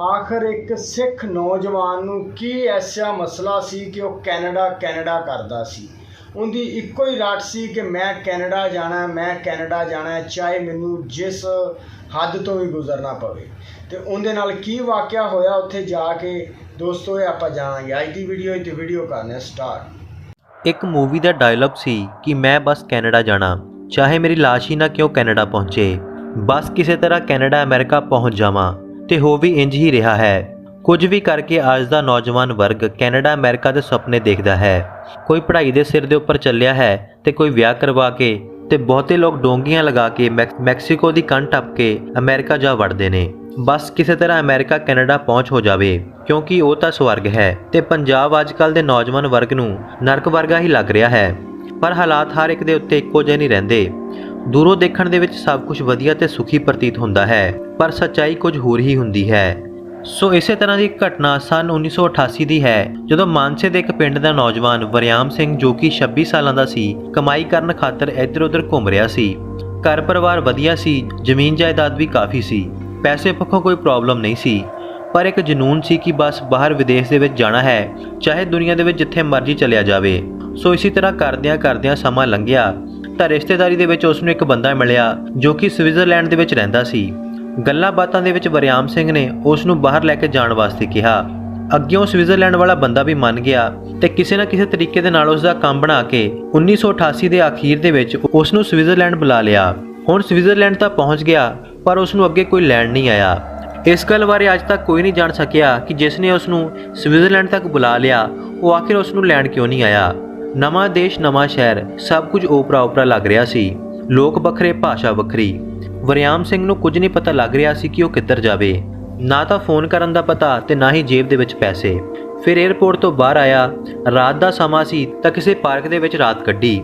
ਆਖਰ ਇੱਕ ਸਿੱਖ ਨੌਜਵਾਨ ਨੂੰ ਕੀ ਐਸਾ ਮਸਲਾ ਸੀ ਕਿ ਉਹ ਕੈਨੇਡਾ ਕੈਨੇਡਾ ਕਰਦਾ ਸੀ? ਉਹਦੀ ਇੱਕੋ ਹੀ ਰੱਟ ਸੀ ਕਿ ਮੈਂ ਕੈਨੇਡਾ ਜਾਣਾ, ਮੈਂ ਕੈਨੇਡਾ ਜਾਣਾ, ਚਾਹੇ ਮੈਨੂੰ ਜਿਸ ਹੱਦ ਤੋਂ ਵੀ ਗੁਜ਼ਰਨਾ ਪਵੇ। ਤੇ ਉਹਦੇ ਨਾਲ ਕੀ ਵਾਕਿਆ ਹੋਇਆ ਉੱਥੇ ਜਾ ਕੇ? ਦੋਸਤੋ, ਇਹ ਆਪਾਂ ਜਾਣਾਂਗੇ। ਅੱਜ ਦੀ ਵੀਡੀਓ ਤੇ ਵੀਡੀਓ ਕਰਨਾ ਸਟਾਰਟ ਇੱਕ ਮੂਵੀ ਦਾ ਡਾਇਲੌਗ ਸੀ ਕਿ ਮੈਂ ਬਸ ਕੈਨੇਡਾ ਜਾਣਾ। ਚਾਹੇ ਮੇਰੀ ਲਾਸ਼ ਹੀ ਨਾ ਕਿਉਂ ਕੈਨੇਡਾ ਪਹੁੰਚੇ। ਬਸ ਕਿਸੇ ਤਰ੍ਹਾਂ ਕੈਨੇਡਾ, ਅਮਰੀਕਾ ਪਹੁੰਚ ਜਾਵਾਂ। ਤੇ ਹੋ ਵੀ ਇੰਜ ਹੀ ਰਿਹਾ ਹੈ। ਕੁਝ ਵੀ ਕਰਕੇ ਅੱਜ ਦਾ ਨੌਜਵਾਨ ਵਰਗ ਕੈਨੇਡਾ, ਅਮਰੀਕਾ ਦੇ ਸੁਪਨੇ ਦੇਖਦਾ ਹੈ। ਕੋਈ ਪੜ੍ਹਾਈ ਦੇ ਸਿਰ ਦੇ ਉੱਪਰ ਚੱਲਿਆ ਹੈ ਤੇ ਕੋਈ ਵਿਆਹ ਕਰਵਾ ਕੇ ਤੇ ਬਹੁਤੇ ਲੋਕ ਡੋਂਗੀਆਂ ਲਗਾ ਕੇ ਮੈਕ- ਮੈਕਸੀਕੋ ਦੀ ਕੰਨ ਟੱਪ ਕੇ ਅਮਰੀਕਾ ਜਾ ਵੜਦੇ ਨੇ। ਬਸ ਕਿਸੇ ਤਰ੍ਹਾਂ ਅਮਰੀਕਾ, ਕੈਨੇਡਾ ਪਹੁੰਚ ਹੋ ਜਾਵੇ, ਕਿਉਂਕਿ ਉਹ ਤਾਂ ਸਵਰਗ ਹੈ ਤੇ ਪੰਜਾਬ ਅੱਜਕੱਲ ਦੇ ਨੌਜਵਾਨ ਵਰਗ ਨੂੰ ਨਰਕ ਵਰਗਾ ਹੀ ਲੱਗ ਰਿਹਾ ਹੈ। ਪਰ ਹਾਲਾਤ ਹਰ ਇੱਕ ਦੇ ਉੱਤੇ ਇੱਕੋ ਜਿਹੇ ਨਹੀਂ ਰਹਿੰਦੇ। ਦੂਰੋਂ ਦੇਖਣ ਦੇ ਵਿੱਚ ਸਭ ਕੁਝ ਵਧੀਆ ਤੇ ਸੁਖੀ ਪ੍ਰਤੀਤ ਹੁੰਦਾ ਹੈ, ਪਰ ਸੱਚਾਈ ਕੁਝ ਹੋਰ ਹੀ ਹੁੰਦੀ ਹੈ। ਸੋ ਇਸੇ ਤਰ੍ਹਾਂ ਦੀ ਇੱਕ ਘਟਨਾ ਸਨ 1988 ਦੀ ਹੈ, ਜਦੋਂ ਮਾਨਸੇ ਦੇ ਇੱਕ ਪਿੰਡ ਦਾ ਨੌਜਵਾਨ ਵਰਿਆਮ ਸਿੰਘ ਜੋ ਕਿ 26 ਸਾਲਾਂ ਦਾ ਸੀ, ਕਮਾਈ ਕਰਨ ਖਾਤਰ ਇੱਧਰ-ਉੱਧਰ ਘੁੰਮ ਰਿਹਾ ਸੀ। ਘਰ ਪਰਿਵਾਰ ਵਧੀਆ ਸੀ, ਜ਼ਮੀਨ ਜਾਇਦਾਦ ਵੀ ਕਾਫੀ ਸੀ, ਪੈਸੇ ਪੱਖੋਂ ਕੋਈ ਪ੍ਰੋਬਲਮ ਨਹੀਂ ਸੀ। ਪਰ ਇੱਕ ਜਨੂਨ ਸੀ ਕਿ ਬਸ ਬਾਹਰ ਵਿਦੇਸ਼ ਦੇ ਵਿੱਚ ਜਾਣਾ ਹੈ, ਚਾਹੇ ਦੁਨੀਆ ਦੇ ਵਿੱਚ ਜਿੱਥੇ ਮਰਜ਼ੀ ਚਲਿਆ ਜਾਵੇ। ਸੋ ਇਸੇ ਤਰ੍ਹਾਂ ਕਰਦਿਆਂ ਕਰਦਿਆਂ ਸਮਾਂ ਲੰਘਿਆ। ਤਾਂ ਰਿਸ਼ਤੇਦਾਰੀ ਦੇ ਵਿੱਚ ਉਸ ਨੂੰ ਇੱਕ ਬੰਦਾ ਮਿਲਿਆ ਜੋ ਕਿ ਸਵਿਟਜ਼ਰਲੈਂਡ ਦੇ ਵਿੱਚ ਰਹਿੰਦਾ ਸੀ। ਗੱਲਾਂ ਬਾਤਾਂ ਦੇ ਵਿੱਚ ਵਰਿਆਮ ਸਿੰਘ ਨੇ ਉਸ ਨੂੰ ਬਾਹਰ ਲੈ ਕੇ ਜਾਣ ਵਾਸਤੇ ਕਿਹਾ। ਅੱਗਿਓਂ ਸਵਿਟਜ਼ਰਲੈਂਡ ਵਾਲਾ ਬੰਦਾ ਵੀ ਮੰਨ ਗਿਆ ਤੇ ਕਿਸੇ ਨਾ ਕਿਸੇ ਤਰੀਕੇ ਦੇ ਨਾਲ ਉਸ ਦਾ ਕੰਮ ਬਣਾ ਕੇ 1988 ਦੇ ਅਖੀਰ ਦੇ ਵਿੱਚ ਉਸ ਨੂੰ ਸਵਿਟਜ਼ਰਲੈਂਡ ਬੁਲਾ ਲਿਆ। ਹੁਣ ਸਵਿਟਜ਼ਰਲੈਂਡ ਤਾਂ ਪਹੁੰਚ ਗਿਆ, ਪਰ ਉਸ ਨੂੰ ਅੱਗੇ ਕੋਈ ਲੈਣ ਨਹੀਂ ਆਇਆ। ਇਸ ਗੱਲ ਬਾਰੇ ਅੱਜ ਤੱਕ ਕੋਈ ਨਹੀਂ ਜਾਣ ਸਕਿਆ ਕਿ ਜਿਸ ਨੇ ਉਸ ਨੂੰ ਸਵਿਟਜ਼ਰਲੈਂਡ ਤੱਕ ਬੁਲਾ ਲਿਆ, ਉਹ ਆਖਿਰ ਉਸ ਨੂੰ ਲੈਣ ਕਿਉਂ ਨਹੀਂ ਆਇਆ? ਨਵਾਂ ਦੇਸ਼, ਨਵਾਂ ਸ਼ਹਿਰ, ਸਭ ਕੁਝ ਓਪਰਾ ਓਪਰਾ ਲੱਗ ਰਿਹਾ ਸੀ। ਲੋਕ ਵੱਖਰੇ, ਭਾਸ਼ਾ ਵੱਖਰੀ। ਵਰਿਆਮ ਸਿੰਘ ਨੂੰ ਕੁਝ ਨਹੀਂ ਪਤਾ ਲੱਗ ਰਿਹਾ ਸੀ ਕਿ ਉਹ ਕਿੱਧਰ ਜਾਵੇ। ਨਾ ਤਾਂ ਫੋਨ ਕਰਨ ਦਾ ਪਤਾ ਤੇ ਨਾ ਹੀ ਜੇਬ ਦੇ ਵਿੱਚ ਪੈਸੇ। ਫਿਰ 에ਅਰਪੋਰਟ ਤੋਂ ਬਾਹਰ ਆਇਆ। ਰਾਤ ਦਾ ਸਮਾਂ ਸੀ ਤਾਂ ਕਿਸੇ ਪਾਰਕ ਦੇ ਵਿੱਚ ਰਾਤ ਕੱਢੀ।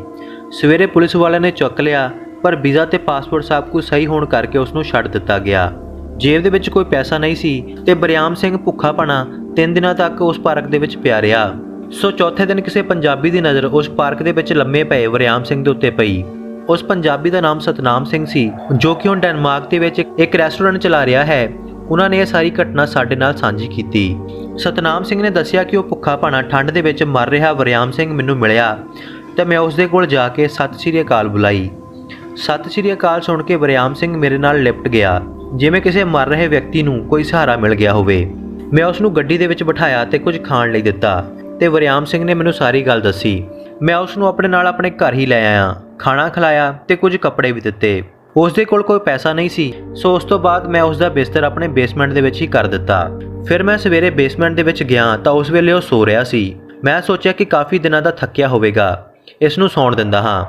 ਸਵੇਰੇ ਪੁਲਿਸ ਵਾਲਿਆਂ ਨੇ ਚੁੱਕ ਲਿਆ, ਪਰ ਵੀਜ਼ਾ ਤੇ ਪਾਸਪੋਰਟ ਸਭ ਕੁਝ ਸਹੀ ਹੋਣ ਕਰਕੇ ਉਸ ਨੂੰ ਛੱਡ ਦਿੱਤਾ ਗਿਆ। ਜੇਬ ਦੇ ਵਿੱਚ ਕੋਈ ਪੈਸਾ ਨਹੀਂ ਸੀ ਤੇ ਬਰਿਆਮ ਸਿੰਘ ਭੁੱਖਾ ਪਣਾ ਤਿੰਨ ਦਿਨਾਂ ਤੱਕ ਉਸ ਪਾਰਕ ਦੇ ਵਿੱਚ ਪਿਆ ਰਿਹਾ। ਸੋ ਚੌਥੇ ਦਿਨ ਕਿਸੇ ਪੰਜਾਬੀ ਦੀ ਨਜ਼ਰ ਉਸ ਪਾਰਕ ਦੇ ਵਿੱਚ ਲੰਮੇ ਪਏ ਵਰਿਆਮ ਸਿੰਘ ਦੇ ਉੱਤੇ ਪਈ। ਉਸ ਪੰਜਾਬੀ ਦਾ ਨਾਮ ਸਤਨਾਮ ਸਿੰਘ ਸੀ, ਜੋ ਕਿ ਹੁਣ ਡੈਨਮਾਰਕ ਦੇ ਵਿੱਚ ਇੱਕ ਰੈਸਟੋਰੈਂਟ ਚਲਾ ਰਿਹਾ ਹੈ। ਉਹਨਾਂ ਨੇ ਇਹ ਸਾਰੀ ਘਟਨਾ ਸਾਡੇ ਨਾਲ ਸਾਂਝੀ ਕੀਤੀ। ਸਤਨਾਮ ਸਿੰਘ ਨੇ ਦੱਸਿਆ ਕਿ ਉਹ ਭੁੱਖਾ ਭਾਣਾ ਠੰਡ ਦੇ ਵਿੱਚ ਮਰ ਰਿਹਾ ਵਰਿਆਮ ਸਿੰਘ ਮੈਨੂੰ ਮਿਲਿਆ ਤੇ ਮੈਂ ਉਸ ਦੇ ਕੋਲ ਜਾ ਕੇ ਸਤਿ ਸ਼੍ਰੀ ਅਕਾਲ ਬੁਲਾਈ। ਸਤਿ ਸ਼੍ਰੀ ਅਕਾਲ ਸੁਣ ਕੇ ਵਰਿਆਮ ਸਿੰਘ ਮੇਰੇ ਨਾਲ ਲਿਪਟ ਗਿਆ। ਜਿਵੇਂ ਕਿਸੇ ਮਰ ਰਹੇ ਵਿਅਕਤੀ ਨੂੰ ਕੋਈ ਸਹਾਰਾ ਮਿਲ ਗਿਆ ਹੋਵੇ। ਮੈਂ ਉਸ ਨੂੰ ਗੱਡੀ ਦੇ ਵਿੱਚ ਬਿਠਾਇਆ ਤੇ ਕੁਝ ਖਾਣ ਲਈ ਦਿੱਤਾ। ਤੇ ਵਰਿਆਮ ਸਿੰਘ ਨੇ ਮੈਨੂੰ ਸਾਰੀ ਗੱਲ ਦੱਸੀ। ਮੈਂ ਉਸ ਨੂੰ ਆਪਣੇ ਨਾਲ ਆਪਣੇ ਘਰ ਹੀ ਲੈ ਆਇਆ। ਖਾਣਾ ਖਿਲਾਇਆ ਤੇ ਕੁਝ ਕੱਪੜੇ ਵੀ ਦਿੱਤੇ। ਉਸ ਦੇ ਕੋਲ ਕੋਈ ਪੈਸਾ ਨਹੀਂ ਸੀ, ਸੋ ਉਸ ਤੋਂ ਬਾਅਦ ਮੈਂ ਉਸ ਦਾ ਬਿਸਤਰ ਆਪਣੇ ਬੇਸਮੈਂਟ ਦੇ ਵਿੱਚ ਹੀ ਕਰ ਦਿੱਤਾ। ਫਿਰ ਮੈਂ ਸਵੇਰੇ ਬੇਸਮੈਂਟ ਦੇ ਵਿੱਚ ਗਿਆ ਤਾਂ ਉਸ ਵੇਲੇ ਉਹ ਸੋ ਰਿਹਾ ਸੀ। ਮੈਂ ਸੋਚਿਆ ਕਿ ਕਾਫੀ ਦਿਨਾਂ ਦਾ ਥੱਕਿਆ ਹੋਵੇਗਾ। ਇਸ ਨੂੰ ਸੌਣ ਦਿੰਦਾ ਹਾਂ।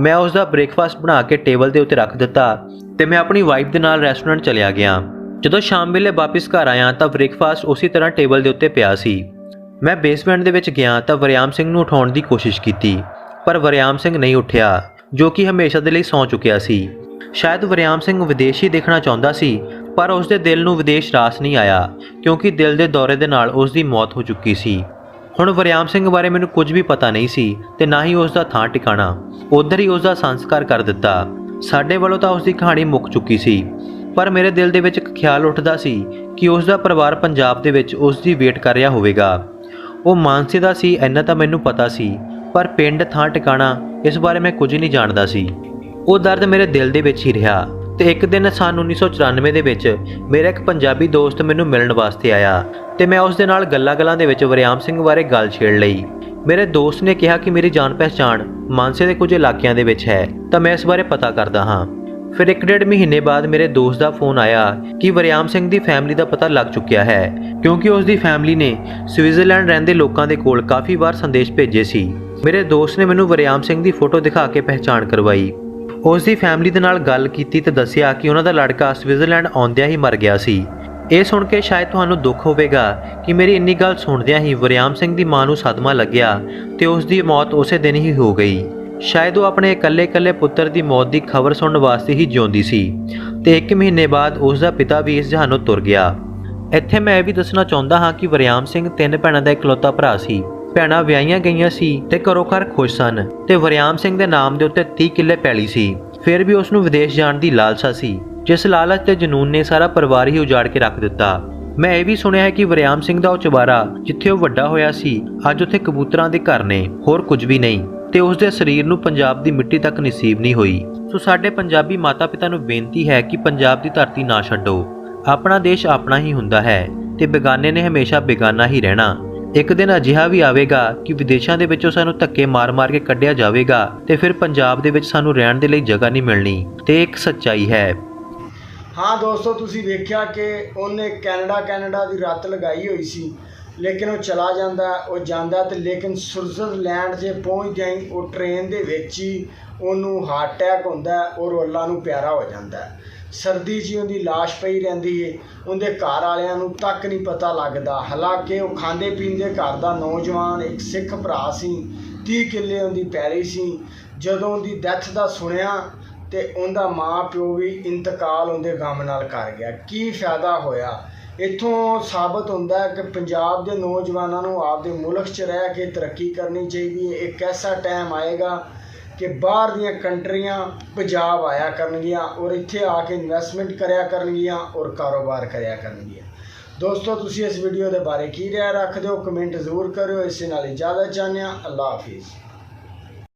ਮੈਂ ਉਸ ਦਾ ਬ੍ਰੇਕਫਾਸਟ ਬਣਾ ਕੇ ਟੇਬਲ ਦੇ ਉੱਤੇ ਰੱਖ ਦਿੱਤਾ ਤੇ ਮੈਂ ਆਪਣੀ ਵਾਈਫ ਦੇ ਨਾਲ ਰੈਸਟੋਰੈਂਟ ਚਲਿਆ ਗਿਆ। ਜਦੋਂ ਸ਼ਾਮ ਵੇਲੇ ਵਾਪਸ ਘਰ ਆਇਆ ਤਾਂ ਬ੍ਰੇਕਫਾਸਟ ਉਸੇ ਤਰ੍ਹਾਂ ਟੇਬਲ ਦੇ ਉੱਤੇ ਪਿਆ ਸੀ। ਮੈਂ ਬੇਸਮੈਂਟ ਦੇ ਵਿੱਚ ਗਿਆ ਤਾਂ ਵਰਿਆਮ ਸਿੰਘ ਨੂੰ ਉਠਾਉਣ ਦੀ ਕੋਸ਼ਿਸ਼ ਕੀਤੀ, ਪਰ ਵਰਿਆਮ ਸਿੰਘ ਨਹੀਂ ਉੱਠਿਆ, ਜੋ ਕਿ ਹਮੇਸ਼ਾ ਦੇ ਲਈ ਸੌਂ ਚੁੱਕਿਆ ਸੀ। ਸ਼ਾਇਦ ਵਰਿਆਮ ਸਿੰਘ ਵਿਦੇਸ਼ੀ ਦੇਖਣਾ ਚਾਹੁੰਦਾ ਸੀ, ਪਰ ਉਸ ਦੇ ਦਿਲ ਨੂੰ ਵਿਦੇਸ਼ ਰਾਸ ਨਹੀਂ ਆਇਆ, ਕਿਉਂਕਿ ਦਿਲ ਦੇ ਦੌਰੇ ਦੇ ਨਾਲ ਉਸ ਦੀ ਮੌਤ ਹੋ ਚੁੱਕੀ ਸੀ। ਹੁਣ ਵਰਿਆਮ ਸਿੰਘ ਬਾਰੇ ਮੈਨੂੰ ਕੁਝ ਵੀ ਪਤਾ ਨਹੀਂ ਸੀ, ਤੇ ਨਾ ਹੀ ਉਸ ਦਾ ਥਾਂ ਟਿਕਾਣਾ। ਉਧਰ ਹੀ ਉਸ ਦਾ ਸੰਸਕਾਰ ਕਰ ਦਿੱਤਾ। ਸਾਡੇ ਵੱਲੋਂ ਤਾਂ ਉਸ ਦੀ ਕਹਾਣੀ ਮੁੱਕ ਚੁੱਕੀ ਸੀ, ਪਰ ਮੇਰੇ ਦਿਲ ਦੇ ਵਿੱਚ ਇੱਕ ਖਿਆਲ ਉੱਠਦਾ ਸੀ ਕਿ ਉਸ ਦਾ ਪਰਿਵਾਰ ਪੰਜਾਬ ਦੇ ਵਿੱਚ ਉਸ ਦੀ ਵੇਟ ਕਰ ਰਿਹਾ ਹੋਵੇਗਾ। ਉਹ ਮਾਨਸੇ ਦਾ ਸੀ, ਇੰਨਾ ਤਾਂ ਮੈਨੂੰ ਪਤਾ ਸੀ, ਪਰ ਪਿੰਡ ਥਾਂ ਟਿਕਾਣਾ ਇਸ ਬਾਰੇ ਮੈਂ ਕੁਝ ਨਹੀਂ ਜਾਣਦਾ ਸੀ। ਉਹ ਦਰਦ ਮੇਰੇ ਦਿਲ ਦੇ ਵਿੱਚ ਹੀ ਰਿਹਾ ਤੇ ਇੱਕ ਦਿਨ ਸਨ 1994 ਦੇ ਵਿੱਚ ਮੇਰਾ ਇੱਕ ਪੰਜਾਬੀ ਦੋਸਤ ਮੈਨੂੰ ਮਿਲਣ ਵਾਸਤੇ ਆਇਆ ਤੇ ਮੈਂ ਉਸ ਦੇ ਨਾਲ ਗੱਲਾਂ-ਗੱਲਾਂ ਦੇ ਵਿੱਚ ਵਰਿਆਮ ਸਿੰਘ ਬਾਰੇ ਗੱਲ ਛੇੜ ਲਈ। ਮੇਰੇ ਦੋਸਤ ਨੇ ਕਿਹਾ ਕਿ ਮੇਰੀ ਜਾਣ ਪਹਿਚਾਣ ਮਾਨਸੇ ਦੇ ਕੁਝ ਇਲਾਕਿਆਂ ਦੇ ਵਿੱਚ ਹੈ, ਤਾਂ ਮੈਂ ਇਸ ਬਾਰੇ ਪਤਾ ਕਰਦਾ ਹਾਂ। ਫਿਰ ਇੱਕ ਡੇਢ ਮਹੀਨੇ ਬਾਅਦ ਮੇਰੇ ਦੋਸਤ ਦਾ ਫੋਨ ਆਇਆ ਕਿ ਵਰਿਆਮ ਸਿੰਘ ਦੀ ਫੈਮਿਲੀ ਦਾ ਪਤਾ ਲੱਗ ਚੁੱਕਿਆ ਹੈ, ਕਿਉਂਕਿ ਉਸ ਦੀ ਫੈਮਿਲੀ ਨੇ ਸਵਿਟਜ਼ਰਲੈਂਡ ਰਹਿੰਦੇ ਲੋਕਾਂ ਦੇ ਕੋਲ ਕਾਫੀ ਵਾਰ ਸੰਦੇਸ਼ ਭੇਜੇ ਸੀ। ਮੇਰੇ ਦੋਸਤ ਨੇ ਮੈਨੂੰ ਵਰਿਆਮ ਸਿੰਘ ਦੀ ਫੋਟੋ ਦਿਖਾ ਕੇ ਪਹਿਚਾਣ ਕਰਵਾਈ। ਉਸ ਦੀ ਫੈਮਿਲੀ ਦੇ ਨਾਲ ਗੱਲ ਕੀਤੀ ਤੇ ਦੱਸਿਆ ਕਿ ਉਹਨਾਂ ਦਾ ਲੜਕਾ ਸਵਿਟਜ਼ਰਲੈਂਡ ਆਉਂਦਿਆਂ ਹੀ ਮਰ ਗਿਆ ਸੀ। ਇਹ ਸੁਣ ਕੇ ਸ਼ਾਇਦ ਤੁਹਾਨੂੰ ਦੁੱਖ ਹੋਵੇਗਾ ਕਿ ਮੇਰੀ ਇੰਨੀ ਗੱਲ ਸੁਣਦਿਆਂ ਹੀ ਵਰਿਆਮ ਸਿੰਘ ਦੀ ਮਾਂ ਨੂੰ ਸਦਮਾ ਲੱਗਿਆ ਤੇ ਉਸ ਦੀ ਮੌਤ ਉਸੇ ਦਿਨ ਹੀ ਹੋ ਗਈ। ਸ਼ਾਇਦ ਉਹ ਆਪਣੇ ਇਕੱਲੇ-ਇਕੱਲੇ ਪੁੱਤਰ ਦੀ ਮੌਤ ਦੀ ਖਬਰ ਸੁਣਨ ਵਾਸਤੇ ਹੀ ਜਿਉਂਦੀ ਸੀ ਤੇ ਇੱਕ ਮਹੀਨੇ ਬਾਅਦ ਉਸ ਦਾ ਪਿਤਾ ਵੀ ਇਸ ਜਹਾਨੋਂ ਤੁਰ ਗਿਆ। ਇੱਥੇ ਮੈਂ ਇਹ ਵੀ ਦੱਸਣਾ ਚਾਹੁੰਦਾ ਹਾਂ ਕਿ ਵਰਿਆਮ ਸਿੰਘ ਤਿੰਨ ਭੈਣਾਂ ਦਾ ਇਕਲੌਤਾ ਭਰਾ ਸੀ। ਭੈਣਾਂ ਵਿਆਹੀਆਂ ਗਈਆਂ ਸੀ ਤੇ ਘਰੋਂ ਘਰ ਖੁਸ਼ ਸਨ ਤੇ ਵਰਿਆਮ ਸਿੰਘ ਦੇ ਨਾਮ ਦੇ ਉੱਤੇ 30 ਕਿੱਲੇ ਪੈਲੀ ਸੀ। ਫਿਰ ਵੀ ਉਸ ਨੂੰ ਵਿਦੇਸ਼ ਜਾਣ ਦੀ ਲਾਲਸਾ ਸੀ, ਜਿਸ ਲਾਲਚ ਤੇ ਜਨੂਨ ਨੇ ਸਾਰਾ ਪਰਿਵਾਰ ਹੀ ਉਜਾੜ ਕੇ ਰੱਖ ਦਿੱਤਾ। ਮੈਂ ਇਹ ਵੀ ਸੁਣਿਆ ਹੈ ਕਿ ਵਰਿਆਮ ਸਿੰਘ ਦਾ ਉਹ ਚੁਬਾਰਾ, ਜਿੱਥੇ ਉਹ ਵੱਡਾ ਹੋਇਆ ਸੀ, ਅੱਜ ਉੱਥੇ ਕਬੂਤਰਾਂ ਦੇ ਘਰ ਨੇ, ਹੋਰ ਕੁਝ ਵੀ ਨਹੀਂ। ਤੇ ਉਸ ਦੇ ਸਰੀਰ ਨੂੰ ਪੰਜਾਬ ਦੀ ਮਿੱਟੀ ਤੱਕ ਨਸੀਬ ਨਹੀਂ ਹੋਈ। ਸੋ ਸਾਡੇ ਪੰਜਾਬੀ ਮਾਤਾ-ਪਿਤਾ ਨੂੰ ਬੇਨਤੀ ਹੈ ਕਿ ਪੰਜਾਬ ਦੀ ਧਰਤੀ ਨਾ ਛੱਡੋ। ਆਪਣਾ ਦੇਸ਼ ਆਪਣਾ ਹੀ ਹੁੰਦਾ ਹੈ ਤੇ ਬੇਗਾਨੇ ਨੇ ਹਮੇਸ਼ਾ ਬੇਗਾਨਾ ਹੀ ਰਹਿਣਾ। ਇੱਕ ਦਿਨ ਅਜਿਹਾ ਵੀ ਆਵੇਗਾ ਕਿ ਵਿਦੇਸ਼ਾਂ ਦੇ ਵਿੱਚੋਂ ਸਾਨੂੰ ਧੱਕੇ ਮਾਰ-ਮਾਰ ਕੇ ਕੱਢਿਆ ਜਾਵੇਗਾ ਤੇ ਫਿਰ ਪੰਜਾਬ ਦੇ ਵਿੱਚ ਸਾਨੂੰ ਰਹਿਣ ਦੇ ਲਈ ਜਗ੍ਹਾ ਨਹੀਂ ਮਿਲਣੀ। ਤੇ ਇੱਕ ਸੱਚਾਈ ਹੈ। ਹਾਂ ਦੋਸਤੋ, ਤੁਸੀਂ ਵੇਖਿਆ ਕਿ ਉਹਨੇ ਕੈਨੇਡਾ ਕੈਨੇਡਾ ਦੀ ਰੱਤ ਲਗਾਈ ਹੋਈ ਸੀ। ਲੇਕਿਨ ਉਹ ਚਲਾ ਜਾਂਦਾ, ਉਹ ਜਾਂਦਾ ਤੇ ਲੇਕਿਨ ਸਵਿਟਜ਼ਰਲੈਂਡ ਜੇ ਪਹੁੰਚ ਗਈ ਉਹ ਟ੍ਰੇਨ ਦੇ ਵਿੱਚ ਹੀ ਉਹਨੂੰ ਹਾਰਟ ਅਟੈਕ ਹੁੰਦਾ ਔਰ ਉਹ ਅੱਲਾ ਨੂੰ ਪਿਆਰਾ ਹੋ ਜਾਂਦਾ। ਸਰਦੀ 'ਚ ਹੀ ਉਹਦੀ ਲਾਸ਼ ਪਈ ਰਹਿੰਦੀ ਏ, ਉਹਦੇ ਘਰ ਵਾਲਿਆਂ ਨੂੰ ਤੱਕ ਨਹੀਂ ਪਤਾ ਲੱਗਦਾ। ਹਾਲਾਂਕਿ ਉਹ ਖਾਂਦੇ ਪੀਂਦੇ ਘਰ ਦਾ ਨੌਜਵਾਨ, ਇੱਕ ਸਿੱਖ ਭਰਾ ਸੀ 30 ਕਿੱਲੇ ਉਹਦੀ ਪੈਰੀ ਸੀ। ਜਦੋਂ ਉਹਦੀ ਡੈਥ ਦਾ ਸੁਣਿਆ ਤੇ ਉਹਦਾ ਮਾਂ ਪਿਓ ਵੀ ਇੰਤਕਾਲ ਉਹਦੇ ਗਮ ਨਾਲ ਕਰ ਗਿਆ। ਕੀ ਫਾਇਦਾ ਹੋਇਆ? ਇੱਥੋਂ ਸਾਬਤ ਹੁੰਦਾ ਹੈ ਕਿ ਪੰਜਾਬ ਦੇ ਨੌਜਵਾਨਾਂ ਨੂੰ ਆਪਦੇ ਮੁਲਕ 'ਚ ਰਹਿ ਕੇ ਤਰੱਕੀ ਕਰਨੀ ਚਾਹੀਦੀ ਹੈ। ਇੱਕ ਐਸਾ ਟਾਈਮ ਆਏਗਾ ਕਿ ਬਾਹਰ ਦੀਆਂ ਕੰਟਰੀਆਂ ਪੰਜਾਬ ਆਇਆ ਕਰਨਗੀਆਂ ਔਰ ਇੱਥੇ ਆ ਕੇ ਇਨਵੈਸਟਮੈਂਟ ਕਰਿਆ ਕਰਨਗੀਆਂ ਔਰ ਕਾਰੋਬਾਰ ਕਰਿਆ ਕਰਨਗੀਆਂ। ਦੋਸਤੋ, ਤੁਸੀਂ ਇਸ ਵੀਡੀਓ ਦੇ ਬਾਰੇ ਕੀ ਰਾਏ ਰੱਖਦੇ ਹੋ? ਕਮੈਂਟ ਜ਼ਰੂਰ ਕਰਿਓ। ਇਸ ਨਾਲ ਇਜਾਜ਼ਤ ਚਾਹੁੰਦੇ ਹਾਂ ਅੱਲਾ ਹਾਫਿਜ਼।